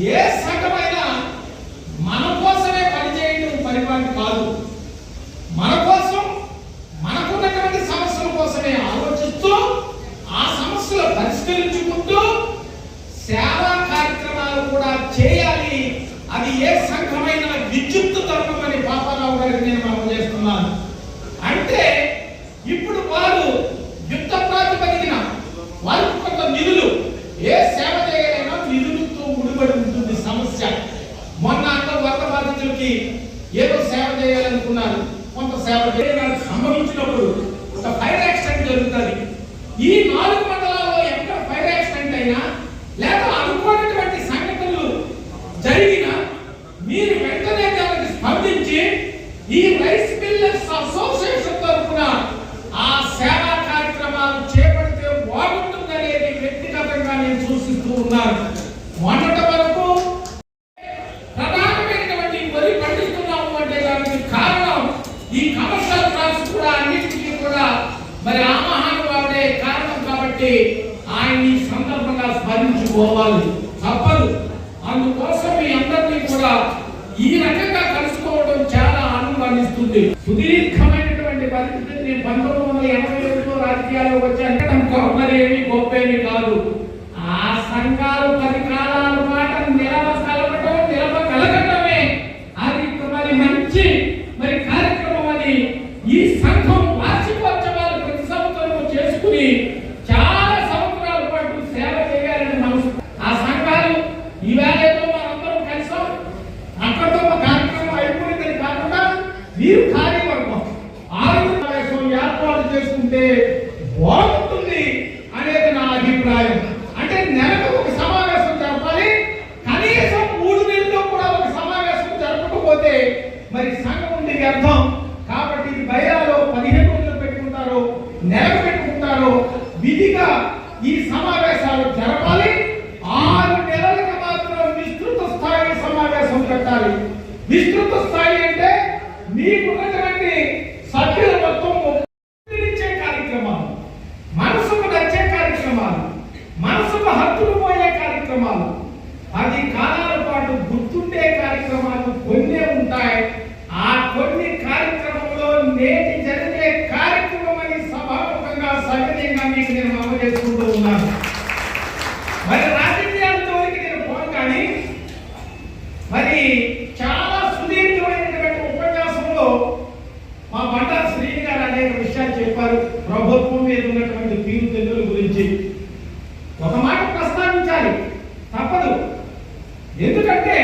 ఏ సంఘమైనా మన కోసమే పనిచేయడం పరిపాటి కాదు. మన కోసం మనకున్నటువంటి సమస్యల కోసమే ఆలోచిస్తూ ఆ సమస్యలు పరిష్కరించుకుంటూ సేవా కార్యక్రమాలు కూడా చేయాలి. అది ఏ సంఘమైన విద్యుత్ ధర్మం పాపారావు గారికి నేను మనం చేస్తున్నాను. కాబట్టి ఆయన ఈ సందర్భంగా స్మరించుకోవాలి. తప్పదు. అందుకోసం మీ అందరినీ కూడా ఈ రకంగా కలుసుకోవడం చాలా ఆనందాన్నిస్తుంది. సుదీర్ఘమైనటువంటి పరిస్థితిని నేను పంతొమ్మిది వందల ఎనభై ఏడులో రాజకీయాల్లో వచ్చాను మరి గొప్పేమి కాదు. ఆ సంఘాలు పది కాలాల మాట నిలవ కలగటం నిలవ కలగటమే అది మరి మంచి మరి కార్యక్రమం అని ఈ సంఘం వార్షికోత్సవాలు ప్రతి సంవత్సరం చేసుకుని చాలా సంవత్సరాల పాటు సేవ చేయాలని మనసు ఆ సంఘాలు ఈవేళ ఏదో మనందరం కలిసాం అక్కడతో ఒక కార్యక్రమం అయిపోయిందని కాకుండా మీరు కార్యవర్గం ఆరోగ్య ఏర్పాటు చేసుకుంటే బాగుంటుంది అనేది నా అభిప్రాయం అంటే నెలకు ఒక సమావేశం జరపాలి కనీసం మూడు నెలల్లో కూడా ఒక సమావేశం జరపకపోతే మరి సంఘం ఉంది వ్యర్థం కాబట్టి ఇది బైరాలో పదిహేను రోజులు పెట్టుకుంటారు నెలకు పెట్టుకుంటారు విధిగా ఈ సమావేశాలు జరపాలి ఆరు నెలలకు మాత్రం విస్తృత స్థాయి సమావేశం పెట్టాలి విస్తృత స్థాయి అంటే మీకున్నటువంటి సభ్యుల మొత్తం ఇచ్చే కార్యక్రమాలు మనసుకు నచ్చే కార్యక్రమాలు మనసుకు హత్తులు పోయే కార్యక్రమాలు పది కాలాల పాటు గుర్తుండే కార్యక్రమాలు కొన్నే ఉంటాయి ఆ కొన్ని కార్యక్రమంలో నేటి జరిగే కార్యక్రమం అని సభాముఖంగా సవినయంగా మీకు నేను అమలు చేసుకుంటూ ఉన్నాను మరి రాజకీయాలతోనికి నేను పోను కానీ మరి చాలా సుదీర్ఘమైనటువంటి ఉపన్యాసంలో మా బండా శ్రీని గారు అనేక విషయాలు చెప్పారు ప్రభుత్వం మీద ఉన్నటువంటి తీరుతెన్నుల గురించి ఒక మాట ప్రస్తావించాలి తప్పదు ఎందుకంటే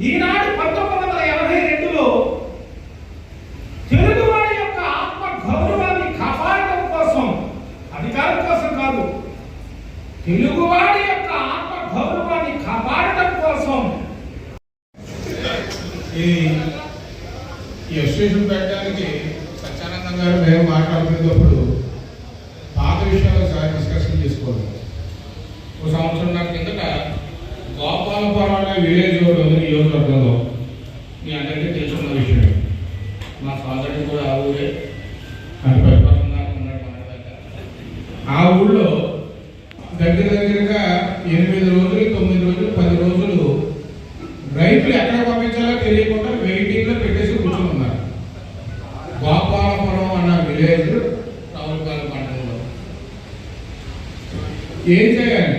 ఈనాడు పంతొమ్మిది వందల ఎనభై రెండులో తెలుగువాడి యొక్క ఆత్మ గౌరవాన్ని కాపాడటం కోసం అధికారం కోసం కాదు తెలుగువాడి యొక్క ఆత్మ గౌరవాన్ని కాపాడటం కోసం. ఈ ఈ అసోసియేషన్ పెట్టడానికి సత్యానందం గారు మేము మాట్లాడుతున్నప్పుడు పాత విషయాలు సార్ డిస్కషన్ చేసుకోవాలి. ఒక సంవత్సరం నాకు కిందట గోపాలపురం అనే విలేజ్ ఒకటి ఉంది నియోజకవర్గంలో. మీ అందరికీ తెలుసున్న విషయం మా ఫాదర్ కూడా ఆ ఊరే అది పరిపాలన దాకా ఉన్నాడు మన దగ్గర. ఆ ఊళ్ళో దగ్గర దగ్గరగా ఎనిమిది రోజులు తొమ్మిది రోజులు పది రోజులు రైతులు ఎక్కడ పంపించాలో తెలియకుండా వెయిటింగ్లో పెట్టేసి కూర్చొని ఉన్నారు గోపాలపురం అన్న విలేజ్ రావులపాలెం మండలంలో ఏం చేయాలి?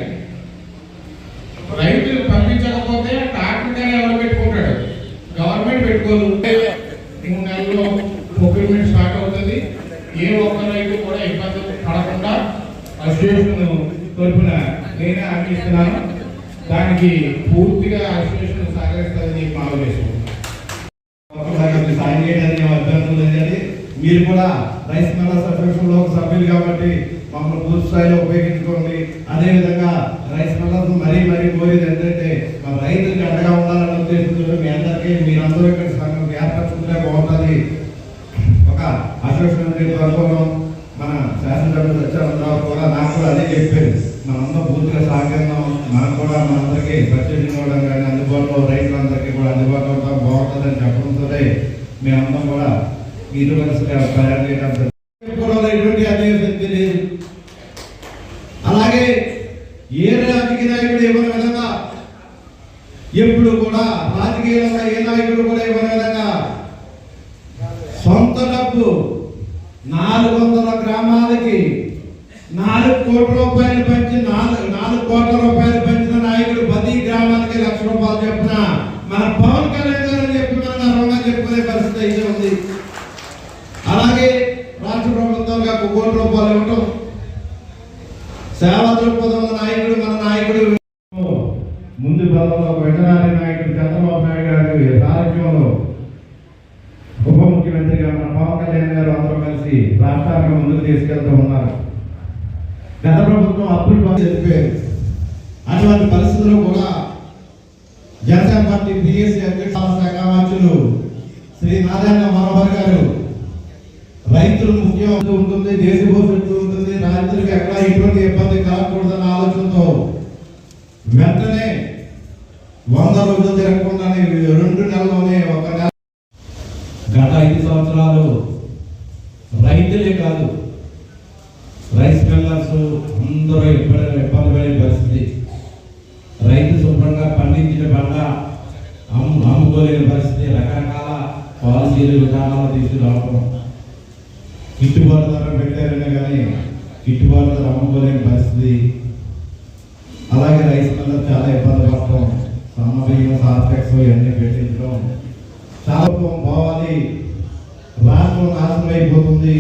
రైతులు పంపించకపోతే ట్రాక్టర్ కానీ ఎవరు పెట్టుకుంటాడు? గవర్నమెంట్ పెట్టుకోదు. మూడు నెలల్లో ప్రొక్యూర్మెంట్ స్టార్ట్ అవుతుంది. ఏ ఒక్క రైతు కూడా ఇబ్బంది పడకుండా అసోసియేషన్ తరఫున నేనే ఆశిస్తున్నాను దానికి పూర్తిగా అసోసియేషన్ సహకరిస్తుందని చెప్పి మా ఉద్దేశం సాయం చేయడానికి ఏం మీరు కూడా రైస్ మిల్లర్స్ అసోసియేషన్లో ఒక సభ్యులు కాబట్టి మమ్మల్ని పూర్తి స్థాయిలో ఉపయోగించుకోండి. అదేవిధంగా రైస్ మిల్లర్స్ మరీ మరీ కోరేది ఏంటంటే మా రైతులకు అండగా ఉండాలనే ఉద్దేశంతో మీ అందరికీ మీరందరూ ఇక్కడ సంఘం ఏర్పరచుకుంటే బాగుంటుంది. ఒక అసోసియేషన్ అనుకోవడం మన శాసనసభ్యులు సత్యానందరావు కూడా నాకు కూడా అదే చెప్పారు. మనందరం పూర్తిగా సహకరిద్దాం. మనం కూడా మనందరికీ పర్చేసింగ్ ఇవ్వడం కానీ అందుబాటులో రైతులందరికీ కూడా అందుబాటులో ఉండడం బాగుంటుందని చెప్పడంతో మేమందరం కూడా ఇరు వరుసగా ప్రయాణం చేయడం కూడా ఎటువంటి అదే శక్తి లేదు అలాగే ఏ రాజకీయ నాయకుడు ఇవ్వని విధంగా ఎప్పుడు కూడా రాజకీయంగా ఏ నాయకుడు కూడా ఇవ్వని విధంగా సొంత డబ్బు నాలుగు వందల గ్రామాలకి నాలుగు కోట్ల రూపాయలు పంచి నాలుగు నాలుగు కోట్ల రూపాయలు పంచిన నాయకుడు ప్రతి గ్రామాలకి లక్ష రూపాయలు చెప్పిన మన పవన్ కళ్యాణ్ గారు అని చెప్పి మనం గర్వంగా చెప్పుకునే పరిస్థితి అయితే ఉంది. అలాగే రాష్ట్ర ప్రభుత్వం ఒక కోటి రూపాయలు ఇవ్వటం. సేవా దృక్పథం నాయకుడు మన నాయకుడు ముందు పదంలో వెటరాని నాయకుడు చంద్రబాబు నాయుడు గారి సారథ్యంలో ఉప ముఖ్యమంత్రిగా మన పవన్ కళ్యాణ్ గారు అందరూ కలిసి రాష్ట్రాన్ని ముందుకు తీసుకెళ్తూ ఉన్నారు. గత ప్రభుత్వం అప్పులు బాగా చెప్పారు అటువంటి పరిస్థితుల్లో కూడా జనసేన పార్టీ బిఎస్సీ అధ్యక్ష శాఖ శ్రీ నారాయణ మనోహర్ గారు రైతులు ముఖ్యం ఉంటుంది దేశ భవిష్యత్తు ఉంటుంది రైతులకు ఎక్కడ ఎటువంటి ఇబ్బంది కలగకూడదన్న ఆలోచనతో వెంటనే వంద రోజులు తిరగకుండానే రెండు నెలల్లోనే ఒక నెల. గత ఐదు సంవత్సరాలు రైతులే కాదు రైస్ మిల్లర్స్ అందరూ ఇబ్బంది ఇబ్బంది పడే పరిస్థితి. రైతు శుభ్రంగా పండించిన పంట అమ్ము అమ్ముకోలేని పరిస్థితి రకరకాల పాలసీలు విధానాలు తీసుకురావడం గిట్టుబాటు ధర పెట్టారనే కానీ గిట్టుబాటు ధర అమ్ముకోలేని పరిస్థితి. అలాగే రైస్ మిల్లర్ చాలా ఇబ్బంది పడటం సన్నబియ్యం సార్టెక్స్ ఇవన్నీ పెట్టించడం. చాలా పోవాలి. రాష్ట్రం నాశనం అయిపోతుంది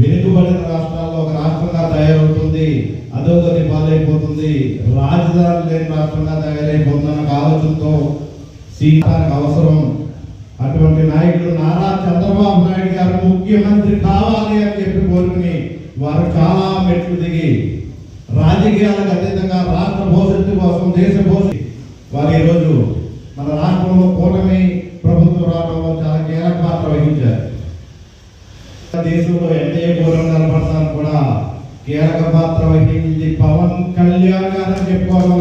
వెనుకబడిన రాష్ట్రాల్లో ఒక రాష్ట్రంగా తయారవుతుంది. అధోగతి పాలైపోతుంది. రాజధాని లేని రాష్ట్రంగా తయారైపోతుందన్న ఆలోచనతో సీతానికి అవసరం. అటువంటి నాయకుడు నారా చంద్రబాబు నాయుడు గారు ముఖ్యమంత్రి కావాలి అని చెప్పి కోరుకుని వారు చాలా మెట్లు దిగి రాజకీయాలకు అతీతంగా రాష్ట్ర భవిష్యత్తు కోసం దేశ భవిష్యత్తు. వారు ఈరోజు మన రాష్ట్రంలో కూటమి ప్రభుత్వం రావడంలో చాలా కీలక పాత్ర వహించారు. దేశంలో ఎన్డీఏ గౌరవం కనపడతాను కూడా కీలక పాత్ర వహించింది పవన్ కళ్యాణ్ గారు చెప్పుకోవడం